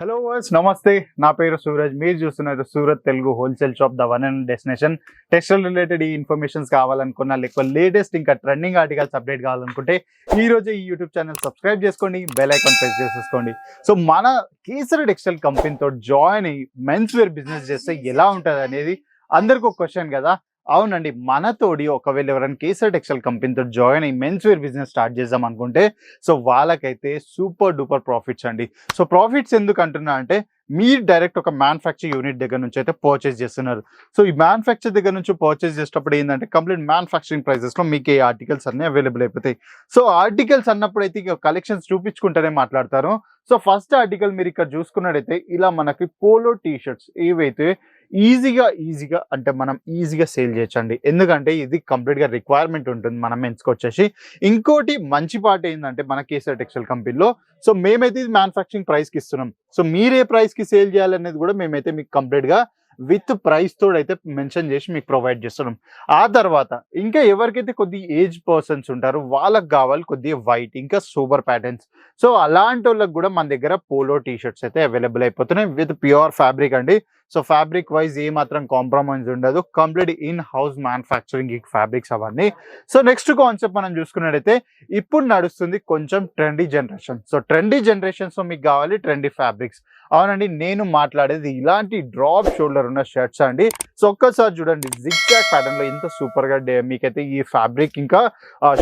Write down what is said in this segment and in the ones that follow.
Hello verse నమస్తే. నా పేరు సూరజ్. మీరు చూస్తున్నారు Surat Telugu wholesale shop the one and destination. Textile related ఈ ఇన్ఫర్మేషన్స్ కావాలనుకున్నా లేకపోతే లేటెస్ట్ ఇంకా ట్రెండింగ్ ఆర్టికల్స్ అప్డేట్ కావాలనుకుంటే ఈ రోజే ఈ యూట్యూబ్ ఛానల్ సబ్స్క్రైబ్ చేసుకోండి బెల్ ఐకాన్ ప్రెస్ చేసేసుకోండి. సో మన కేసరి టెక్స్టైల్ కంపెనీతో జాయిన్ అయ్యి మెన్స్ వేర్ బిజినెస్ చేస్తే ఎలా ఉంటుంది అనేది అందరికి ఒక క్వశ్చన్ కదా. అవునండి మనతోడి ఒకవేళ ఎవరైనా కేసర్ టెక్స్టైల్ కంపెనీతో జాయిన్ అయ్యి మెన్స్ వేర్ బిజినెస్ స్టార్ట్ చేద్దాం అనుకుంటే సో వాళ్ళకైతే సూపర్ డూపర్ ప్రాఫిట్స్ అండి. సో ప్రాఫిట్స్ ఎందుకు అంటున్నా అంటే మీరు డైరెక్ట్ ఒక మ్యానుఫ్యాక్చర్ యూనిట్ దగ్గర నుంచి అయితే పర్చేస్ చేస్తున్నారు. సో ఈ మ్యానుఫ్యాక్చర్ దగ్గర నుంచి పర్చేస్ చేసేటప్పుడు ఏంటంటే కంప్లీట్ మ్యానుఫ్యాక్చరింగ్ ప్రైసెస్లో మీకు ఈ ఆర్టికల్స్ అన్ని అవైలబుల్ అయిపోతాయి. సో ఆర్టికల్స్ అన్నప్పుడు అయితే ఇక కలెక్షన్స్ చూపించుకుంటేనే మాట్లాడతారు. సో ఫస్ట్ ఆర్టికల్ మీరు ఇక్కడ చూసుకున్నట్టయితే ఇలా మనకి పోలో టీ షర్ట్స్ ఏవైతే ఈజీగా ఈజీగా అంటే మనం ఈజీగా సేల్ చేయొచ్చండి. ఎందుకంటే ఇది కంప్లీట్గా రిక్వైర్మెంట్ ఉంటుంది. మనం ఎంచుకొచ్చేసి ఇంకోటి మంచి పాట ఏంటంటే మన కేసీఆర్ టెక్స్టైల్ కంపెనీలో సో మేమైతే ఇది మ్యానుఫ్యాక్చరింగ్ ప్రైస్కి ఇస్తున్నాం. సో మీరే ప్రైస్కి సేల్ చేయాలనేది కూడా మేమైతే మీకు కంప్లీట్గా విత్ ప్రైస్ తోడైతే మెన్షన్ చేసి మీకు ప్రొవైడ్ చేస్తున్నాం. ఆ తర్వాత ఇంకా ఎవరికైతే కొద్ది ఏజ్ పర్సన్స్ ఉంటారో వాళ్ళకి కావాలి కొద్దిగా వైట్ ఇంకా సూపర్ ప్యాటర్న్స్. సో అలాంటి వాళ్ళకి కూడా మన దగ్గర పోలో టీ షర్ట్స్ అయితే అవైలబుల్ అయిపోతున్నాయి. విత్ ప్యూర్ ఫ్యాబ్రిక్ అండి. సో ఫ్యాబ్రిక్ వైజ్ ఏ మాత్రం కాంప్రమైజ్ ఉండదు. Complete in house manufacturing fabrics అవన్నీ. సో నెక్స్ట్ కాన్సెప్ట్ మనం చూసుకున్నట్టయితే ఇప్పుడు నడుస్తుంది కొంచెం trendy generation so trendy generations మీకు కావాలి ట్రెండీ ఫ్యాబ్రిక్స్ అవునండి నేను మాట్లాడేది ఇలాంటి డ్రాప్ షోల్డర్ ఉన్న షర్ట్స్ అండి. సో ఒక్కసారి చూడండి జిగ్ జాక్ ప్యాటర్న్ ఎంత సూపర్గా డే- మీకైతే ఈ ఫ్యాబ్రిక్ ఇంకా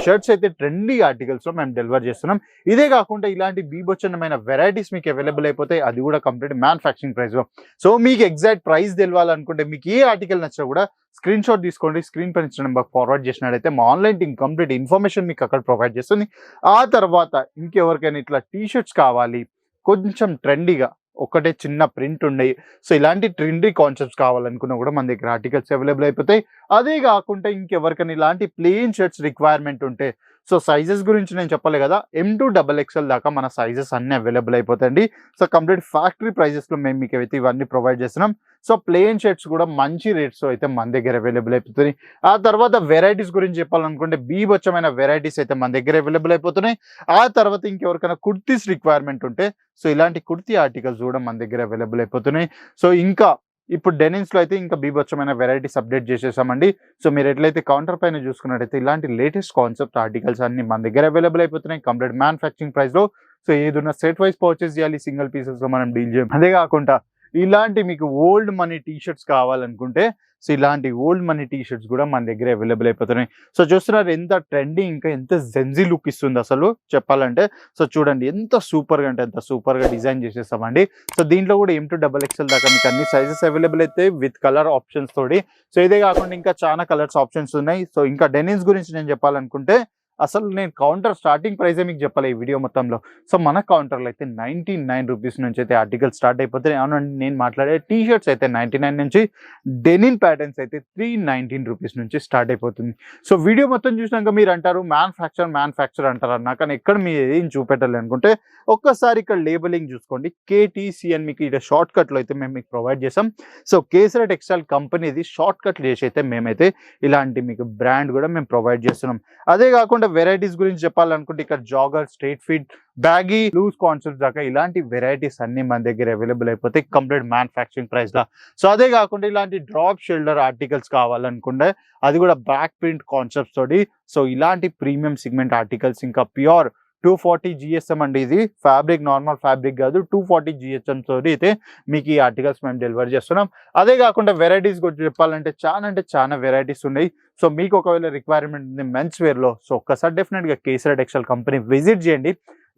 షర్ట్స్ అయితే ట్రెండీ ఆర్టికల్స్లో మేము డెలివర్ చేస్తున్నాం. ఇదే కాకుండా ఇలాంటి బీభత్సనమైన వెరైటీస్ మీకు అవైలబుల్ అయిపోతాయి అది కూడా కంప్లీట్ మ్యానుఫ్యాక్చరింగ్ ప్రైస్లో సో మీకు ఎగ్జాక్ట్ ప్రైస్ తెలియాలనుకుంటే మీకు ఏ ఆర్టికల్ నచ్చినా కూడా స్క్రీన్ షాట్ తీసుకోండి స్క్రీన్ పైన ఇచ్చిన నెంబర్ ఫార్వర్డ్ చేసినట్టయితే మా ఆన్లైన్ టీమ్ కంప్లీట్ ఇన్ఫర్మేషన్ మీకు అక్కడ ప్రొవైడ్ చేస్తుంది. ఆ తర్వాత ఇంకెవరికైనా ఇట్లా టీ షర్ట్స్ కావాలి కొంచెం ట్రెండీగా ఒకటే చిన్న ప్రింట్ ఉండేవి సో ఇలాంటి ట్రెండీ కాన్సెప్ట్స్ కావాలనుకున్నా కూడా మన దగ్గర ఆర్టికల్స్ అవైలబుల్ అయిపోతాయి. అదే కాకుండా ఇంకెవరికైనా ఇలాంటి ప్లెయిన్ షర్ట్స్ రిక్వైర్మెంట్ ఉంటే సో సైజెస్ గురించి నేను చెప్పలే కదా ఎం టూ డబల్ ఎక్స్ఎల్ దాకా మన సైజెస్ అన్ని అవైలబుల్ అయిపోతాయండి. సో కంప్లీట్ ఫ్యాక్టరీ ప్రైజెస్లో మేము మీకు అయితే ఇవన్నీ ప్రొవైడ్ చేస్తున్నాం సో ప్లెయిన్ షర్ట్స్ కూడా మంచి రేట్స్ అయితే మన దగ్గర అవైలబుల్ అయిపోతున్నాయి. ఆ తర్వాత వెరైటీస్ గురించి చెప్పాలనుకుంటే బీభత్సమైన వెరైటీస్ అయితే మన దగ్గర అవైలబుల్ అయిపోతున్నాయి. ఆ తర్వాత ఇంకెవరికైనా కుర్తీస్ రిక్వైర్మెంట్ ఉంటే సో ఇలాంటి కుర్తీ ఆర్టికల్స్ కూడా మన దగ్గర అవైలబుల్ అయిపోతున్నాయి. సో ఇంకా ఇప్పుడు డెనిమ్స్లో అయితే ఇంకా బీభత్సమైన వెరైటీస్ అప్డేట్ చేసేసామండి. సో మీరు ఎట్లయితే కౌంటర్ పైన చూసుకున్నట్టయితే ఇలాంటి లేటెస్ట్ కాన్సెప్ట్ ఆర్టికల్స్ అన్ని మన దగ్గర అవైలబుల్ అయిపోతున్నాయి. కంప్లీట్ మ్యానుఫ్యాక్చరింగ్ ప్రైస్లో. సో ఏదున్న సెట్ వైస్ పర్చేస్ చేయాలి సింగిల్ పీసెస్లో మనం డీల్ చేయం. అదే కాకుండా ఇలాంటి మీకు ఓల్డ్ మనీ టీ షర్ట్స్ కావాలనుకుంటే సో ఇలాంటి ఓల్డ్ మనీ టీ షర్ట్స్ కూడా మన దగ్గర అవైలబుల్ అయిపోతున్నాయి. సో చూస్తున్నారు ఎంత ట్రెండీ ఇంకా ఎంత జెన్జీ లుక్ ఇస్తుంది అసలు చెప్పాలంటే. సో చూడండి ఎంత సూపర్గా అంటే ఎంత సూపర్గా డిజైన్ చేసేస్తామండి. సో దీంట్లో కూడా ఎం టు డబల్ ఎక్స్ఎల్ దాకా మీకు అన్ని సైజెస్ అవైలబుల్ అయితే విత్ కలర్ ఆప్షన్స్ తోటి. సో ఇదే కాకుండా ఇంకా చాలా కలర్స్ ఆప్షన్స్ ఉన్నాయి. సో ఇంకా డెనిమ్స్ గురించి నేను చెప్పాలనుకుంటే అసలు నేను కౌంటర్ స్టార్టింగ్ ప్రైజే మీకు చెప్పాలి ఈ వీడియో మొత్తంలో. సో మన కౌంటర్లో అయితే నైంటీ నైన్ రూపీస్ నుంచి అయితే ఆర్టికల్ స్టార్ట్ అయిపోతాయి అవునండి నేను మాట్లాడే టీ షర్ట్స్ అయితే నైంటీ నైన్ నుంచి డెనిన్ ప్యాటర్న్స్ అయితే త్రీ నైన్టీన్ రూపీస్ నుంచి స్టార్ట్ అయిపోతుంది. సో వీడియో మొత్తం చూసినాక మీరు అంటారు మ్యానుఫ్యాక్చర్ మ్యానుఫ్యాక్చర్ అంటారు అన్న కానీ ఎక్కడ మీరు ఏం చూపెట్టాలి అనుకుంటే ఒక్కసారి ఇక్కడ లేబులింగ్ చూసుకోండి. కేటీసీ అని మీకు ఇక్కడ షార్ట్ కట్లో అయితే మేము మీకు ప్రొవైడ్ చేసాం సో కేసర టెక్స్టైల్ కంపెనీది షార్ట్ కట్లు చేసి అయితే మేమైతే ఇలాంటి మీకు బ్రాండ్ కూడా మేము ప్రొవైడ్ చేస్తున్నాం. అదే కాకుండా వెరైటీస్ గురించి చెప్పాలనుకుంటే ఇక్కడ jogger straight fit baggy loose concept దాకా ఇలాంటి వెరైటీస్ అన్ని మన దగ్గర అవైలబుల్ అయిపోతాయి కంప్లీట్ మ్యానుఫ్యాక్చరింగ్ ప్రైస్ లా. సో అదే కాకుండా ఇలాంటి డ్రాప్ షోల్డర్ ఆర్టికల్స్ కావాలనుకుంటే అది కూడా బ్యాక్ ప్రింట్ కాన్సెప్ట్స్ తోటి. సో ఇలాంటి ప్రీమియం సిగ్మెంట్ ఆర్టికల్స్ ఇంకా ప్యూర్ టూ ఫార్టీ జిఎస్ఎం అండి ఇది. ఫ్యాబ్రిక్ నార్మల్ ఫ్యాబ్రిక్ కాదు. టూ ఫార్టీ జిఎస్ఎం తోటి అయితే మీకు ఈ ఆర్టికల్స్ మేము డెలివర్ చేస్తున్నాం. అదే కాకుండా వెరైటీస్ గురించి చెప్పాలంటే చాలా అంటే చాలా వెరైటీస్ ఉన్నాయి. సో మీకు ఒకవేళ రిక్వైర్మెంట్ ఉంది మెన్స్ వేర్లో సో ఒక్కసారి డెఫినెట్గా కేసర్ టెక్స్టైల్ కంపెనీ విజిట్ చేయండి.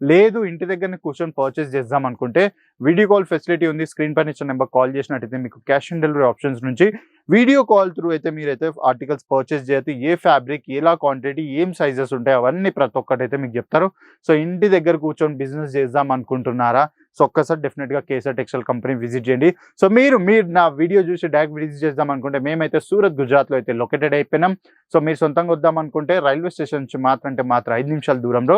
లేదు ఇంటి దగ్గరనే కూర్చొని పర్చేస్ చేద్దాం అనుకుంటే వీడియో కాల్ ఫెసిలిటీ ఉంది స్క్రీన్ పైన ఇచ్చిన నెంబర్ కాల్ చేసినట్టయితే మీకు క్యాష్ ఆన్ డెలివరీ ఆప్షన్స్ నుంచి వీడియో కాల్ త్రూ అయితే మీరైతే ఆర్టికల్స్ పర్చేస్ చేయొచ్చు ఏ ఫ్యాబ్రిక్ ఎలా క్వాంటిటీ ఏం సైజెస్ ఉంటాయి అవన్నీ ప్రతి ఒక్కటి అయితే మీకు చెప్తారు. సో ఇంటి దగ్గర కూర్చొని బిజినెస్ చేద్దాం అనుకుంటున్నారా? సో ఒక్కసారి డెఫినెట్గా కేసర్ టెక్స్టైల్ కంపెనీ విజిట్ చేయండి. సో మీరు మీరు నా వీడియో చూసి డైరెక్ట్ విజిట్ చేద్దాం అనుకుంటే మేమైతే సూరత్ గుజరాత్లో అయితే లొకేటెడ్ అయిపోయినాం. సో మీరు సొంతంగా వద్దాం అనుకుంటే రైల్వే స్టేషన్ నుంచి మాత్రం అంటే మాత్రం ఐదు నిమిషాల దూరంలో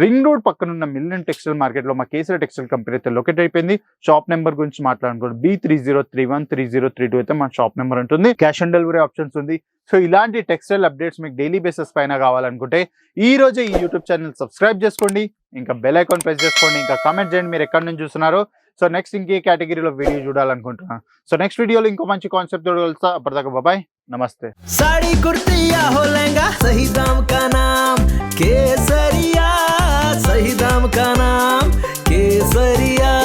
రింగ్ రోడ్ పక్కన ఉన్న మిల్లన్ టెక్స్టైల్ మార్కెట్లో మా కేసీఆర్ టెక్స్టైల్ కంపెనీ అయితే లొకేట్ అయిపోయింది. షాప్ నెంబర్ గురించి మాట్లాడుకోండి B three zero three one three zero three two అయితే మా షాప్ నెంబర్ ఉంటుంది. క్యాష్ ఆన్ డెలివరీ ఆప్షన్స్ ఉంది. సో ఇలాంటి టెక్స్టైల్ అప్డేట్స్ మీకు డైలీ బేసిస్ పైన కావాలనుకుంటే ఈ రోజే ఈ యూట్యూబ్ ఛానల్ సబ్స్క్రైబ్ చేసుకోండి. ఇంకా బెల్ ఐకాన్ ప్రెస్ చేసుకోండి. ఇంకా కామెంట్ చేయండి మీరు ఎక్కడి నుంచి చూస్తున్నారో. సో నెక్స్ట్ ఇంకే కేటగిరీలో వీడియో చూడాలనుకుంటున్నాను సో నెక్స్ట్ వీడియోలో ఇంకో మంచి కాన్సెప్ట్ చూడగలుగుతా అప్పటిదాకా బాబాయ్ నమస్తే. సాడీ కుర్తియా కేసరి ही दाम का नाम केसरिया।